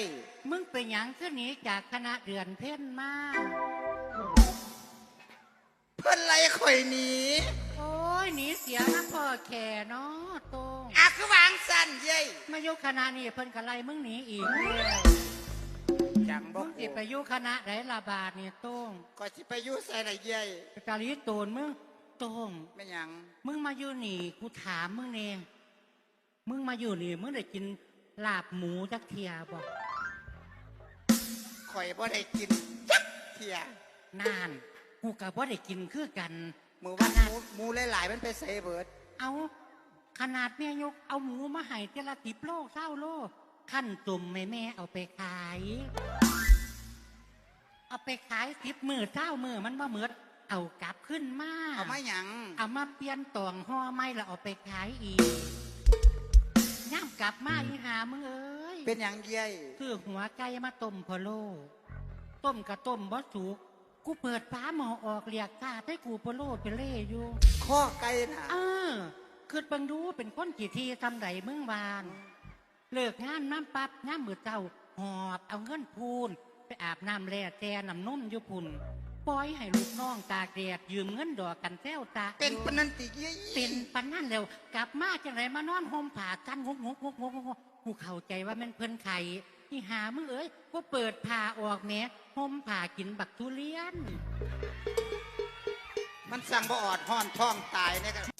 ยมึงไปหยังขึ้นหนีจากคณะเดือนเพ่นมาเพิ่นไล่ข่อยหนีโอ้ยหนีเสียนักพ่อแข่เนาะตรงอาคือวางสั่นเย้ยมายุคณะนี่เพิ่นกะไลมึงหนีอีกแล้วจังบ่มึงสิไปอยุคณะไหนละบาทนี่ตรงก็สิไปอยู่ใส่ละเย้ยไปกาลีโตนมึงตรงไม่หยังมึงมาอยู่นี่กูถามมึงเอง มึงมาอยู่นี่มึงได้กินลาบหมูจักเทียบ่ข่อยบ่ได้กินจักเที่ยนาน กูกับว่าได้กินคือกันมือวันหมูหมูหลายๆมันไปใส่เบิด เอาขนาดแม่ยกเอาหมูมาให้เจละติบโลเศร้าโลขั้นตุ่มแม่แม่เอาไปขาย เอาไปขายสิบมือเจ้ามือมันมาเหมือดเอากลับขึ้นมาเอามาหยังเอามาเปลี่ยนตองห่อไม่แล้วเอาไปขายอีก ย่ามกลับมาอีหามึงเอ้ยเป็นหยังเย้ยคือหัวไก่มาต้มพะโล้ต้มกะต้มบ่สุกกูเปิดฟ้าหมอออกเรียกกาให้กูพะโล้ไปเล่อยู่ข้อไก่น่ะเออคือบังดูเป็นคนกี่ทีทำไดเมืองวานเลิกงานน้ำปับน้ำมือเจ้าหอบเอาเงินพูนไปอาบน้ำแร่แจน้ำนมอยู่พุ่น ปล่อยให้ลูกน้องตากแดดยืมเงินดอกกันแซวตาเป็นปานนันติเย้ยเป็นปันนั่นแล้วกลับมาจังไรมานอนห่มผ้ากันงกงกงกงกงกกูเข้าใจว่าแมันเพิ่นไข่ที่หามึงเอ้ยกูเปิดผ้าออกแหม่ห่มผ้ากินบักทุเรียน มันสั่งบ่ออดห้อนท้องตายเนี่ยกัน